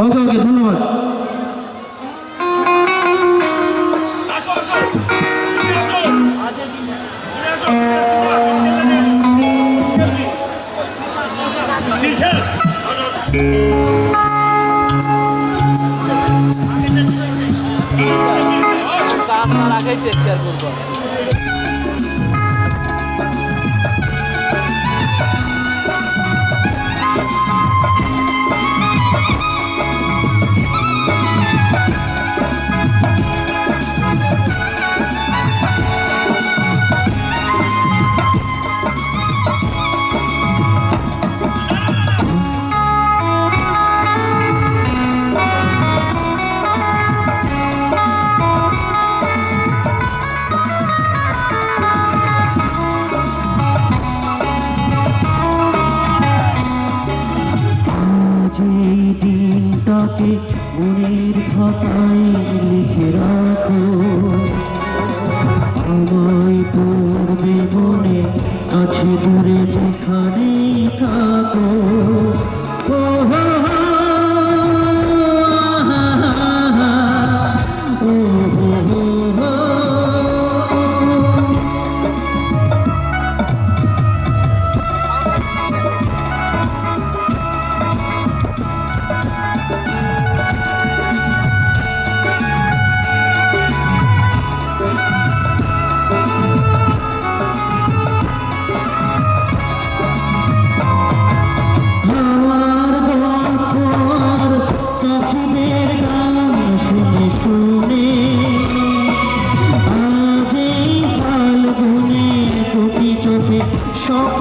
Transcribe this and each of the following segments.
ওকে ওকে ধন্যবাদ। আপনার আগেই টেক কেয়ার করব। মনের খাতায় লিখে রাখো।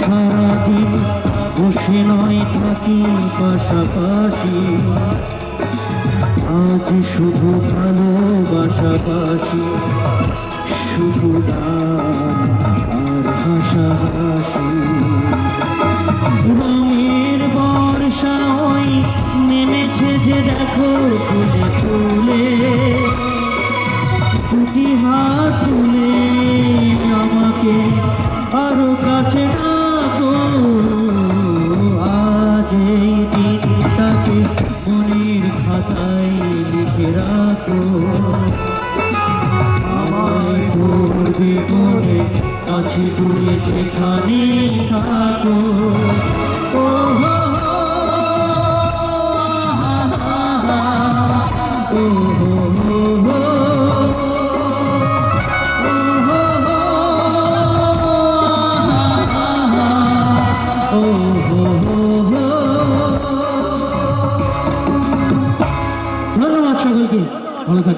সারাদিন বসে নয় থাকি পাশাপাশি। আজ শুধু ভালোবাসাবাসি, শুধু আর হাসাহাসি রঙের বর্ষা ওই নেমেছে যে দেখো ফুলে ফুলে। দুটি হাত তুলে আমাকে আরও কাছে যেই দিনটাকে মনের খাতায় লিখে রাখো আমায় করবে করে কাছে দূরে যেখানে থাকো oh, oh, oh. রাখি ভালো থাকবেন।